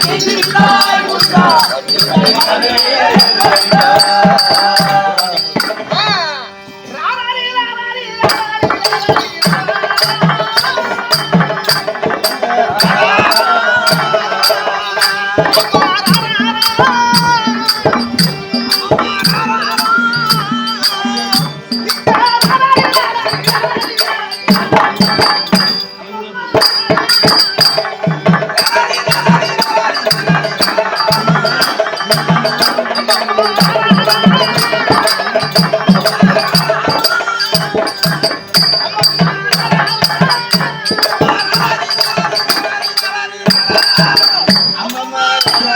Thank you.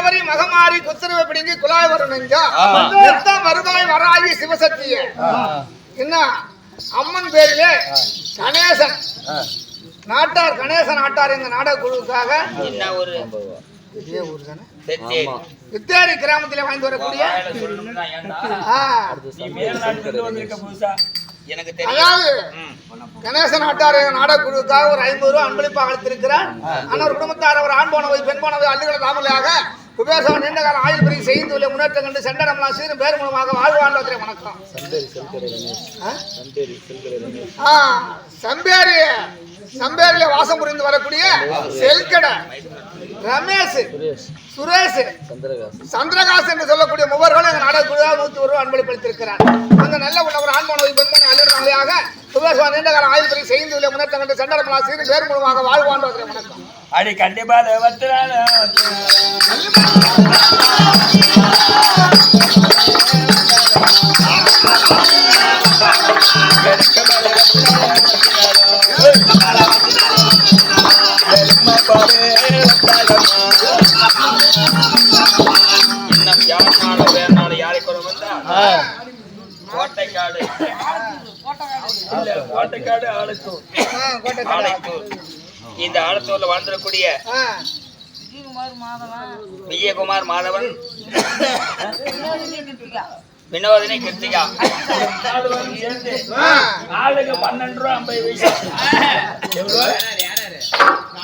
கவரி மகமாரி குத்துருவை பிடிங்கி குழாய் வரும் நெஞ்சா? வருவாய் வராகி சிவசக்திய. என்ன? அம்மன் பேரிலே கணேசன். நாட்டார் கணேசன் நாட்டார் இந்த நாடக குழுவுக்காக. என்ன ஒரு. வித்தேரி கிராமத்திலே வாழ்ந்து வரக்கூடிய அதாவது. கணேசன் நாட்டார் இந்த நாடக குழுவுக்காக ஒரு ஐம்பது ரூபா அன்பளிப்பாக அளித்திருக்கிறார். ஆனால் குடும்பத்தார் அவர் ஆண் போனவை பெண் போனவை அள்ளிகள தாமலையாக குபேசவன் நீண்ட கால ஆயுள் பிரிவு செய்து உள்ள முன்னேற்றம் கண்டு செண்டரம்லாம் சீரும் பேர் மூலமாக வாழ்வாண்டவத்திலே வணக்கம். சம்பேரி. சம்பேரியில வாசம் புரிந்து வரக்கூடிய செல்கடை. ரமேஷ் சுரேஷ். சந்திரகாஸ் என்று சொல்லக்கூடிய மூவர்களும் எங்க நாடக குழுவாக நூத்தி ஒரு ரூபாய் அன்பளிப்படுத்திருக்கிறார் அந்த நல்ல உள்ளவர் ஆண்மனவை பெண்மணி அலுவலக சுபேஸ்வரன் நீண்ட கால பிரிவு செய்து உள்ள முன்னேற்றம் கண்டு செண்டரம்லாம் சீரும் பேர் மூலமாக வாழ்வாண்டவத்திலே வணக்கம். அடி கண்டிப்பா வத்துறான இன்னும் யார் நாளும் வேற நாள் யாரை கொண்டு வந்தா கோட்டைக்காடு கோட்டைக்காடு ஆளுக்கும் ஆ, இந்த ஆலத்தூர்ல வாழ்ந்துடக்கூடிய ஆ, விஜயகுமார் மாதவன் வினோதினி கிருத்திகா. ஆ. ஆளுக்கு பன்னெண்டு ரூபா ஐம்பது பைசா.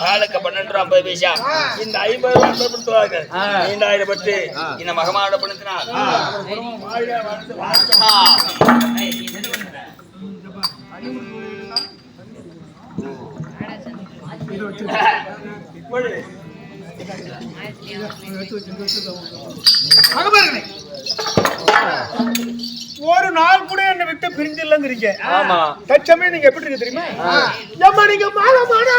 ஆளுக்கு பன்னெண்டு ரூபா ஐம்பது பைசா. இந்த ஐம்பது ரூபா கொடுத்துவாங்க நீண்டாயிரம் பட்டு இந்த மகமாட பணத்தினால் மகபேரனே, ஒரு நாள் கூட என்னை விட்டு பிரிஞ்சு இல்லைங்கிறீங்க ஆமா. தச்சமே நீங்க எப்படி இருக்கு தெரியுமா? ஏம்மா நீங்க மாதமான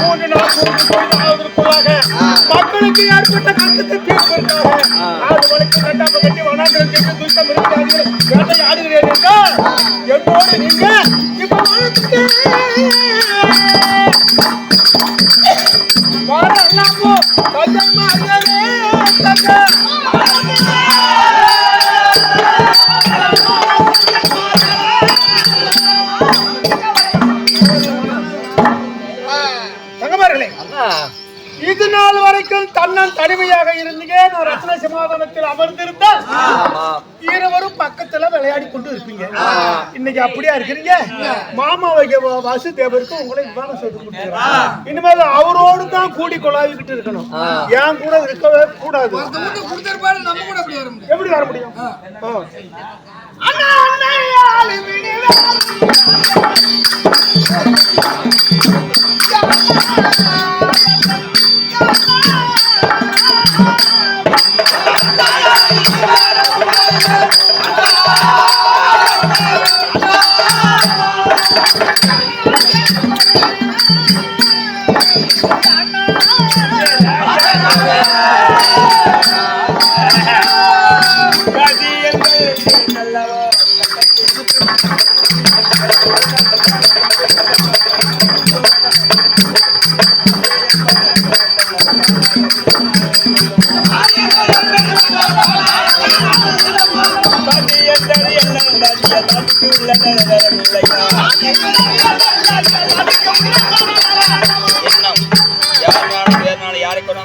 மூன்று நாள் ஆவதற்குள்ளாக மக்களுக்கு ஏற்பட்ட கஷ்டத்தை தீர்ப்பதற்காக ஆறு மணிக்கு கட்டாம கட்டி வனாந்திரம் சென்று துஷ்டம் இருக்கிறார்கள் வேட்டை ஆடுகிறீர்கள் என்றால் என்னோடு நீங்க இப்ப சமாதானத்தில் அமர்ந்திருந்தால் இருவரும் பக்கத்துல விளையாடி கொண்டு இருப்பீங்க. இன்னைக்கு அப்படியா இருக்கிறீங்க? மாமா வைக்க வாசுதேவருக்கு உங்களை விவாதம் செய்து கொடுத்துருக்கேன் இனிமேல் அவரோடு தான் கூடி கொள்ளாவிக்கிட்டு இருக்கணும். ஏன் கூட இருக்கவே கூடாது. எப்படி வர முடியும்? ஆ. ஆ எண்ணம்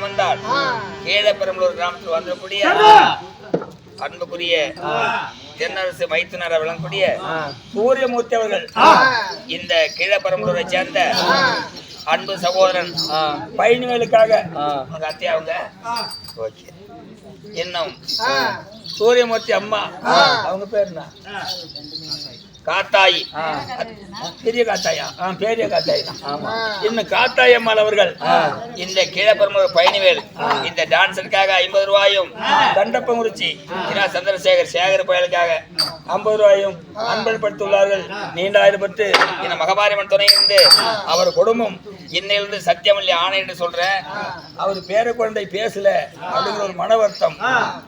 வந்தால் கீழப்பெரம்பலூர் கிராமத்தில் வந்தக்கூடிய அன்புக்குரிய தென்னரசு மைத்துனர விளங்கக்கூடிய சூரியமூர்த்தி அவர்கள் இந்த கீழப்பெரம்பலூரை சேர்ந்த. அன்பு சகோதரன் பயணிகளுக்காக உங்க அவங்க? ஓகே. இன்னும் சூரியமூர்த்தி அம்மா. அவங்க பேர் என்ன? காத்தாயி. பெரிய காத்தாயா? பெரிய காத்தாயி தான். இன்னும் காத்தாயி அம்மாள் அவர்கள் இந்த கீழப்பெரும்பூர் பயணிவேல் இந்த டான்ஸருக்காக ஐம்பது ரூபாயும் கண்டப்பங்குறிச்சி இரா சந்திரசேகர் சேகர் பயலுக்காக ஐம்பது ரூபாயும் அன்பல்படுத்தியுள்ளார்கள் நீண்டாயிரம் பட்டு இந்த மகபாரிமன் துணையிருந்து அவர் குடும்பம் இன்னையிலிருந்து சத்தியமல்லி ஆணை என்று சொல்றேன். அவர் பேர குழந்தை பேசல அப்படிங்கிற ஒரு மன வருத்தம்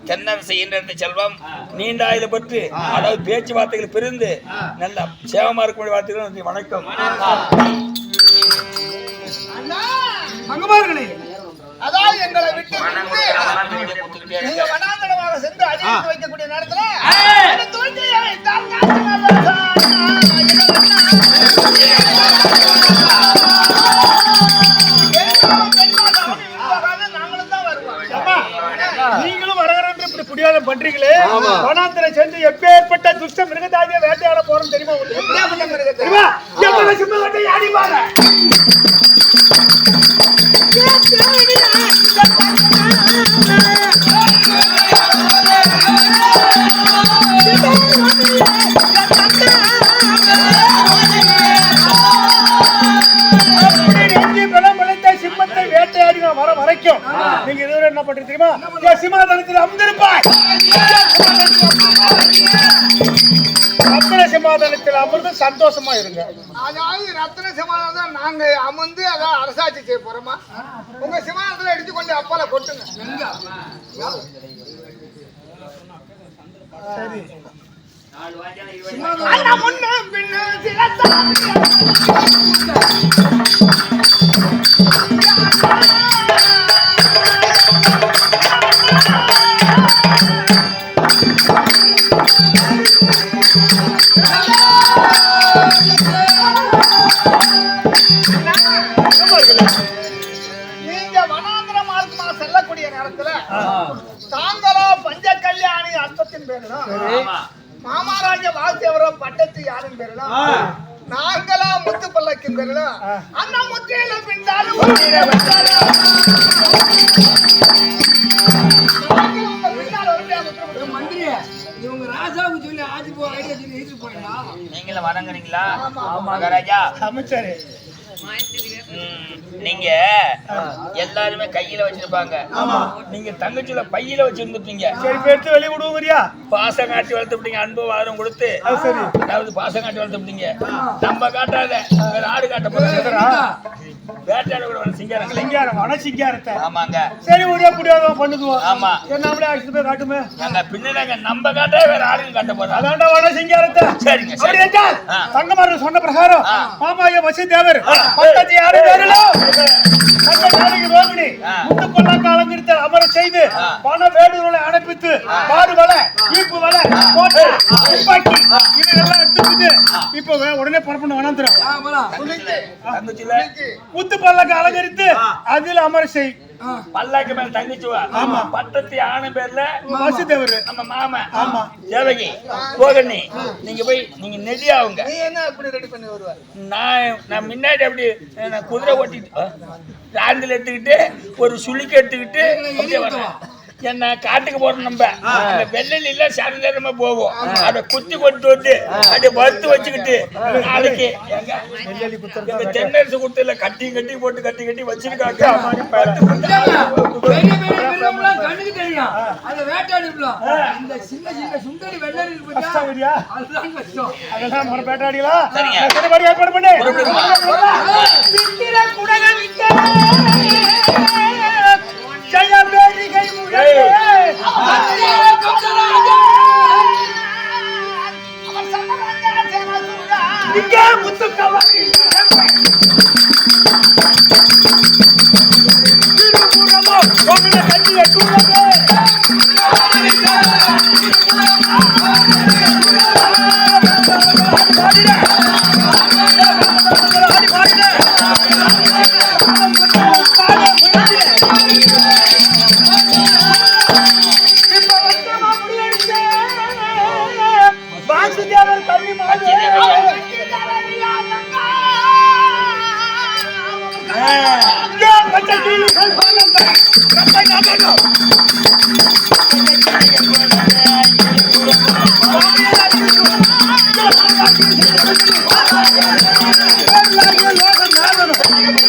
தென்னரசு ஈன்ற செல்வம் நீண்டாயிரம் பட்டு அதாவது பேச்சுவார்த்தைகள் பிரிந்து நல்ல சேவமா இருக்கக்கூடிய வார்த்தைகள் வணக்கம். அண்ணா, மங்கமார்களே அதாவது எங்களை விட்டு நீங்க. வனாந்தரமாக சென்று அடித்து வைக்கக்கூடிய நேரத்துல தூண்டியை தான் பண்றீங்களே வனாந்திர சென்று எப்பேற்பட்ட துஷ்ட மிருகதாதிய வேட்டையாட போறோம் தெரியுமா உங்களுக்கு? தெரியுமா எவ்வளவு சிம்ம வேட்டை ஆடி பாரு அப்படி வரைக்கும். நீங்க இதுவரை என்ன பண்றீங்க தெரியுமா? சிம்மாதனத்தில் அமர்ந்திருப்பாய். ரத்ன சிம்மாதனத்தில் அமர்ந்து சந்தோஷமா இருங்க. அதாவது ரத்ன சிமானம் தான் நாங்க அமர்ந்து அதான் அரசாட்சி செய்ய போறோமா? உங்க சிமானத்துல எடுத்து கொண்டு அப்பால கொட்டுங்க. சரி. முன்ன பின்ன சில மாமாராஜ வாசியவரோ பட்டத்து யாரின் பேரிலும் நாங்களா முத்து பல்லக்கின் பேரிலும் அண்ணா முத்தியில பின்னாலும் இவங்க ராஜாவுக்கு சொல்லி ஆட்சி போ ஐடியா சொல்லி எழுதி போயிடா நீங்களும் வணங்குறீங்களா? மகாராஜா. அமைச்சரே நீங்க எல்லாருமே கையில வச்சிருப்பாங்க. நீங்க தங்கச்சியில பையில வச்சிருந்துட்டீங்க சரி எடுத்து வெளிய விடுவோங்கறியா? பாசம் காட்டி வளர்த்து விட்டீங்க அன்பு வாரம் கொடுத்து. சரி. அதாவது பாசம் காட்டி வளர்த்து விட்டீங்க நம்ம காட்டாத வேற ஆடு காட்ட போறாங்க வேட்டையாட கூட சிங்காரங்களே சிங்காரம் வன சிங்காரத்தை. ஆமாங்க. சரி ஒரே புடியாதம் பண்ணுதுவோம் ஆமா. என்ன போய் காட்டுமே? நாங்க பின்னாங்க நம்ம காட்டா வேற ஆளுங்க காட்ட போறாங்க அதாண்டா வன சிங்காரத்தை. சரிங்க அப்படி சரி என்றால் ஆ. தங்கமாரன் சொன்ன பிரகாரம். மாமாய வசுதேவர் பக்கத்து யாரு ரோகிணி. முத்து கொள்ளா அலங்கரித்து அமர செய்து. பண வேடுகளை அனுப்பித்து மாடு வலை ஈப்பு வலை கோட்டை துப்பாக்கி. இதெல்லாம் எடுத்துக்கிட்டு இப்போ உடனே புறப்பட்டு வனந்துரும் முத்து பல்லக்கு அலங்கரித்து அதில் அமர செய் பல்லாக்கு மேல தங்கச்சிவா? ஆமா. பட்டத்து ஆணை பேர்ல வசுதேவர் நம்ம மாமா ஆமா. தேவகி போகண்ணி நீங்க போய் நீங்க நெடியாவுங்க நீ என்ன இப்படி ரெடி பண்ணி வருவ நான் நான் முன்னாடி அப்படி நான் குதிரை ஓட்டிட்டு ராந்தில் எடுத்துக்கிட்டு ஒரு சுளுக்கு எடுத்துக்கிட்டு என்ன காட்டுக்கு போறோம் நம்ம. அந்த வெள்ளலில சாயந்தரமா போவோம். அத குத்தி கொண்டு வந்து அப்படியே வறுத்து வச்சுக்கிட்டு நாளைக்கு எங்க தென்னரசு கொடுத்துல கட்டி கட்டி போட்டு கட்டி கட்டி வச்சிருக்காங்க. கண்ணுக்கு தெரியும். அதை இந்த சின்ன சின்ன சுந்தரி? அதுதான் கஷ்டம். அதெல்லாம் சரிங்க. ஏற்பாடு பண்ணு. சித்திர குடக விட்ட. ஜெய முழங்கே. இங்கே முத்துக்கவாரி திருப்புறமோ உங்களை கண்ணிய தூரமே வாசுதேவர் கட்டி கட்டி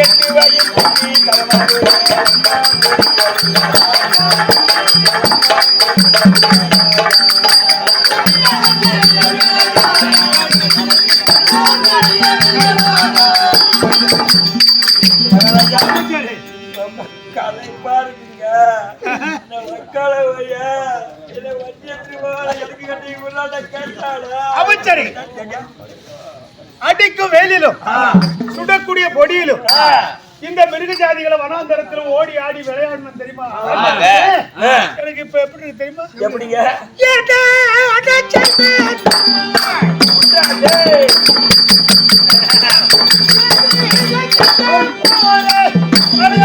எட்டு பாருங்க ஐயா என்னை வண்டி எடுத்துட்டு போகாத, எனக்கு கட்டி விடுறாடா, கேட்டாடா. அமைச்சரே. அடிக்கும் வெயிலிலும் சுடக்கூடிய பொடியிலும் இந்த மிருக ஜாதிகளை வனாந்தரத்திலும் ஓடி ஆடி விளையாடணும் தெரியுமா. எனக்கு இப்ப எப்படி தெரியுமா? எப்படிங்க? அடைய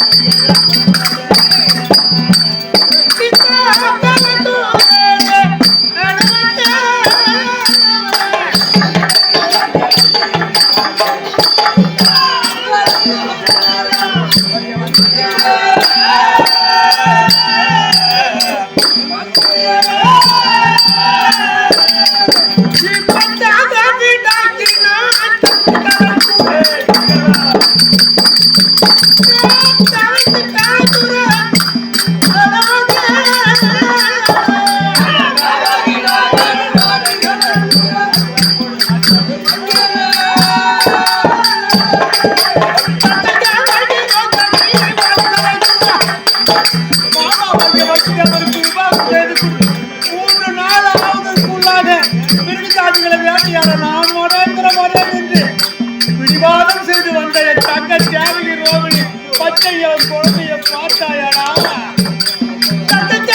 நான் சொல்ல மூன்று நாள் நான் என்று. பிடிவாதம் செய்து வந்த என் தங்க தியாகி ரோகிணி பச்சை என் குழந்தைய பார்த்தாயாடா? தங்க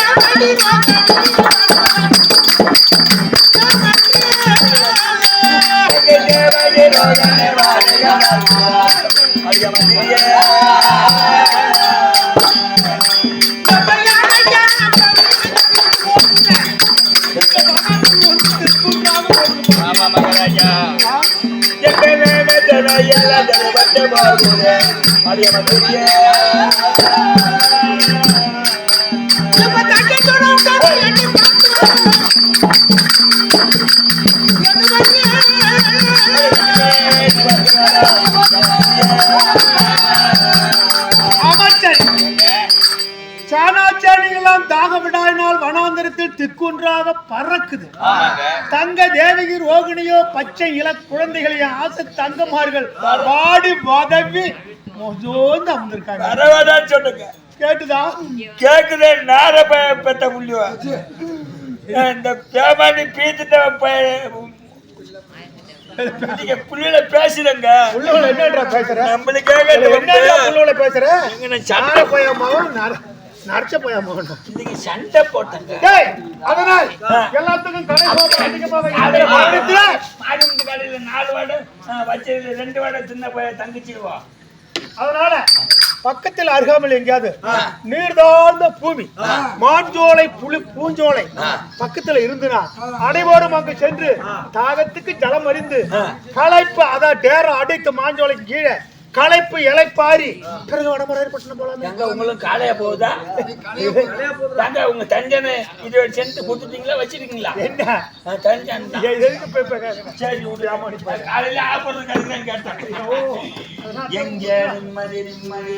தியாகி ரோகிணி. மகாராஜா எல்லா பட்ட வனாந்திரத்தில் திக்குன்றாக பறக்குது. தங்க தேவகி ரோகிணியோ பச்சை இள குழந்தைகளையும் ஆசை தங்கமார்கள் பாடி வதவி மொஜோந்து அமர்ந்திருக்காங்க. சொல்லுங்க. கேட்டுதா? கேக்குதே நார பெத்த புள்ளிவா? இந்த பேமானி பீத்துட்ட நீங்க புள்ளியில பேசுறங்க. நம்மளுக்காக பேசுற? இங்கன போயமாவும் இன்னைக்கு சண்டை போட்டாங்க. அதனால் எல்லாத்துக்கும் கடை போட்டு அதிகமாக மாரியம்மன் கடையில நாலு வாடை வச்சதுல ரெண்டு வாடை சின்ன பையன் தங்கச்சிடுவா அதனால பக்கத்தில் அருகாமல் எங்கேயாவது நீர்தாழ்ந்த பூமி மாஞ்சோலை புலி பூஞ்சோலை பக்கத்துல இருந்துனா அனைவரும் அங்கு சென்று தாகத்துக்கு ஜலம் அறிந்து களைப்பு அதான் டேரம் அடைத்து மாஞ்சோலைக்கு கீழே களைப்பு இலைப்பாரி பிறகு வடமராயப்பட்டினம் போலாமே. எங்க உங்களுக்கு காலையா போகுதா? தாங்க உங்க தஞ்சனை இது சென்று கொடுத்துட்டீங்களா வச்சிருக்கீங்களா? என்ன? தஞ்சன்? சரி. காலையில ஆப்பறது கருதான் கேட்டேன். எங்க நிம்மதி நிம்மதி.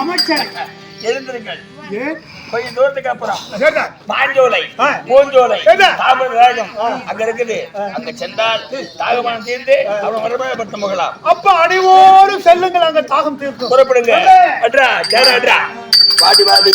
அமைச்சர் எழுந்திருங்கள். ஏன்? கொஞ்சம் தூரத்துக்கு அப்புறம். பூஞ்சோலை என்ன? தாமர ராகம் அங்க இருக்குது. அங்க சென்றால் தாகமானம் தீர்ந்து அவன் வரமையப்பட்ட முகலாம் அப்ப அனைவரும் செல்லுங்கள் அங்க தாகம் தீர்க்கும். புறப்படுங்க. அட்ரா அட்ரா. வாடி வாடி.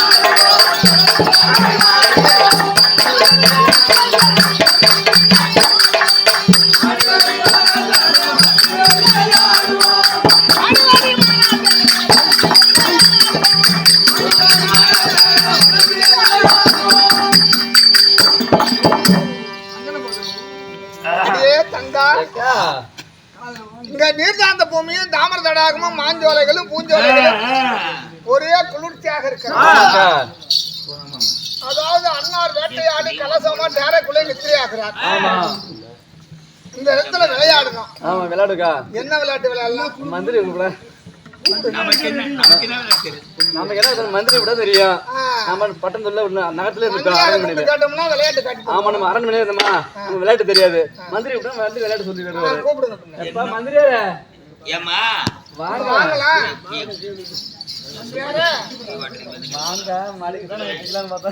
இங்க நீர்தாந்த பூமியும் தாமர தடாகமும் மாஞ்சோலைகளும் பூஞ்சோலைகளும் ஒரே குளிர்ச்சியாக இருக்கிறது. அன்னார் வேட்டையாடி கலசமா டேரக்குள்ளே நித்திரையாக்குறார் இந்த இடத்துல விளையாடணும். ஆமா விளையாடுக்கா. என்ன விளையாட்டு விளையாடலாம்? மந்திரி கூட நமக்கு என்ன மந்திரி விட தெரியும். நம்ம பட்டம் சொல்ல நகரத்துல இருக்கோம் அரண்மனையில. ஆமா நம்ம அரண்மனையில இருந்தோமா? விளையாட்டு தெரியாது. மந்திரி விட வந்து விளையாட்டு சொல்லி கூப்பிடுங்க மந்திரியாரே? ஏம்மா? வாங்க. தான் பார்த்தா.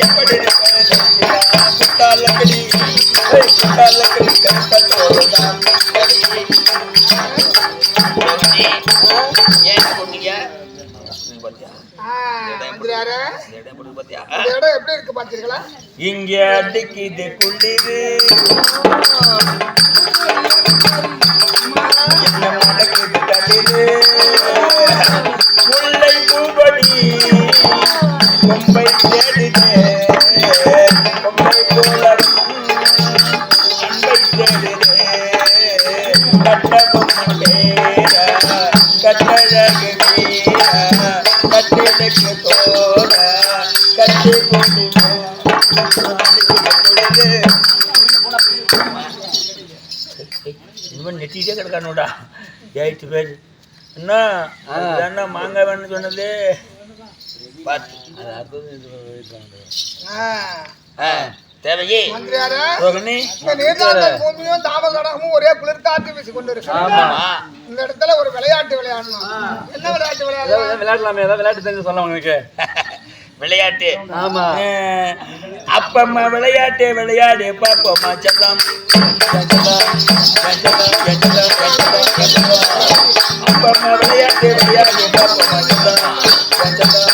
இந்த மாதிரி இடத்துல நான் எப்படி இருப்பேன் சொல்லுடா. குத்தாலக்கடி, ஏய், குத்தாலக்கடி கருப்பத்தோடுதான். ஏன் போட்டீங்க பாத்தியா ஆ, மந்திரியாரே இந்த இடம் எப்படி இருக்கு பாத்தீங்களா இங்க அடிக்குது குளிரு. என்ன நடக்குது தளிரு? முல்லை பூபடி கொம்பை தேடுதே. கொம்பை போல நெட்டிட்டே கிடக்கானோடா எயிட்டு பேர் என்ன என்ன மாங்காய் வேணும்னு சொன்னது பார்த்து அது அடுத்தது ஆ, ஆ, தேவகி மந்திரியாரே ரோகிணி இந்த நீர்தாண்ட பூமியும் ஒரே குளிர்காற்று வீசி கொண்டு இருக்கு ஆமா. ஆமா இந்த இடத்துல ஒரு விளையாட்டு விளையாடணும். என்ன விளையாட்டு விளையாடலாம்? விளையாடலாமே ஏதாவது விளையாட்டு தெரிஞ்சு சொல்லலாம் உனக்கு விளையாட்டு. ஆமா. அப்பம்மா விளையாட்டு விளையாடு பாப்போம்மா செல்லம். அப்பம்மா விளையாட்டு விளையாடு பாப்போம்மா செல்லம்.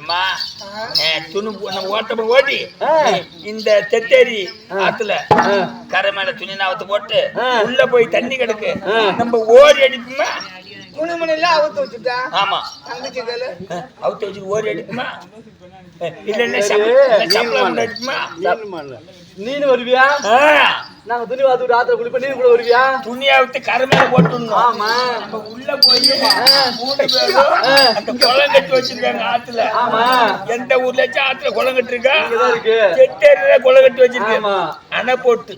எம்மா துணி நம்ம ஓட்டமா ஓடி. இந்த தெத்தேரி ஆத்துல. கரை மேல துணி நாவத்து போட்டு. உள்ள போய் தண்ணி கிடக்கு. நம்ம ஓடி அடிப்போமா? துணிமணில அவுத்து வச்சுட்டா? ஆமா. தங்கச்சி அவுத்து வச்சு ஓடி அடிக்குமா இல்ல இல்ல சம்பளம் பண்ணு. நீனு வருவியா? நாங்க துணி வாத்து விட்டு ஆத்துல குளிப்ப நீ கூட வருவியா? துணியை அவுத்து கரை மேல போட்டுடணும். ஆமா. நம்ம உள்ள போய் மூணு பேரும் அந்த குளம் கட்டி வச்சிருக்காங்க ஆத்துல. ஆமா. எந்த ஊர்லயாச்சும் ஆத்துல குளம் கட்டிருக்கா? இங்கதான் இருக்கு. செட்டேரியில குளம் கட்டி வச்சிருக்கு. ஆமா. அணை போட்டு.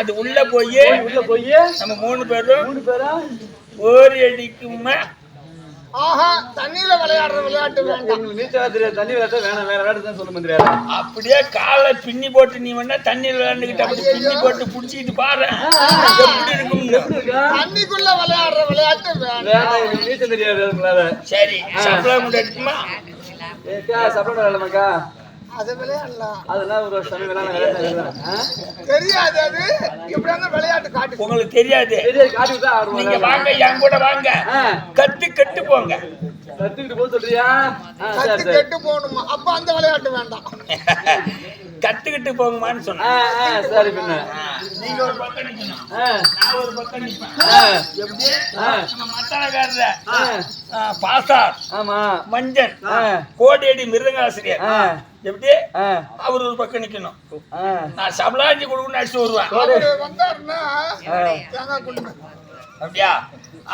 அது உள்ள போய் உள்ள போய் நம்ம மூணு பேரும் மூணு பேரா? ஓரி அடிக்குமா ஆஹா தண்ணியில விளையாடுற விளையாட்டு வேண்டாம். நீச்சல் தெரியாது தண்ணி விளையாட்ட வேணாம் வேற விளையாட்டு தான் சொல்ல அப்படியே காலை பின்னி போட்டு நீ வேணா தண்ணியில் விளையாண்டுக்கிட்டு அப்படி பின்னி போட்டு புடிச்சிக்கிட்டு பாரு. எப்படி தண்ணிக்குள்ள விளையாடுற விளையாட்டு வேண்டாம். நீச்சல் தெரியாது சரி. ஏக்கா விளையாடலாமாக்கா அது விளையாடலாம். அதெல்லாம் ஒரு சமயம் விளையாட விளையாட தெரியாது அது. எப்படி அந்த விளையாட்டு காட்டு உங்களுக்கு தெரியாது. நீங்க வாங்க என் கூட வாங்க. கத்து கட்டு போங்க. கத்துக்கிட்டு போக சொல்றியா? கத்து கெட்டு போகணுமா? அப்ப அந்த விளையாட்டு வேண்டாம். கத்துக்கிட்டு போங்கம்மான்னு சொன்னேன். சரி பின்ன. நீங்க ஒரு பக்கம் நிக்கணும். நான் ஒரு பக்கம் நிப்பேன். எப்படி. நம்ம மத்தாளக்காரர ஆ, பாசார் ஆமா. மஞ்சள். கோடியடி மிருதங்காசிரியர். எப்படி? அவர் ஒரு பக்கம் நிக்கணும். நான் சபலாஞ்சி கொடுக்கணும்னு அடிச்சு வருவேன். அப்படியா?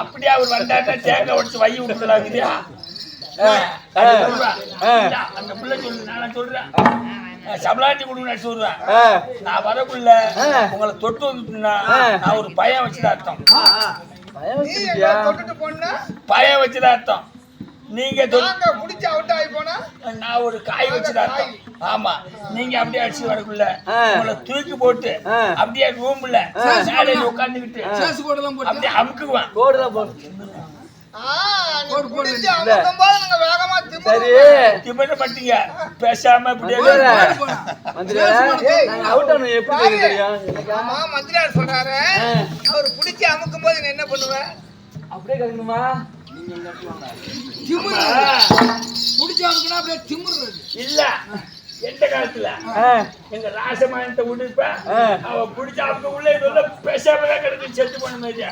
அப்படியே? அவர் வந்தாருன்னா தேங்காய் உடைச்சு வை விட்டுலாங்கிறியா அந்த பிள்ளை சொல்லு நான் சொல்றேன். சபலாஞ்சி கொடுக்கணும்னு அடிச்சு வருவேன் நான் வரக்குள்ள. உங்களை தொட்டு வந்துட்டுனா. நான் ஒரு பையன் வச்சுதான் அர்த்தம். பயம் வச்சுதான் அர்த்தம். நீங்க புடிச்சு அவுட் ஆகி போனா? நான் ஒரு காய் வச்சுதான் அர்த்தம். ஆமா. நீங்க அப்படியே அடிச்சு வரக்குள்ள. உங்களை தூக்கி போட்டு. அப்படியே ரூம்ல மேடையில உட்காந்துக்கிட்டு அப்படியே அமுக்குவேன். சரி. இப்ப பண்ணிட்டீங்க பேசாம அப்படியே மந்திரியாரே, சொல்றாரு. அவர் புடிச்சு அமுக்கும் போது நீ என்ன பண்ணுவ? அப்படியே கத்துக்கணுமா திமுறது புடிச்சாமுக்குன்னா அப்படியே திமுறது இல்ல. எந்த காலத்துல? எங்க ராசமானத்தை விடுப்ப. அவ பிடிச்ச அவங்க உள்ள பேசாம தான் கிடக்கு செத்து போன மாதிரி.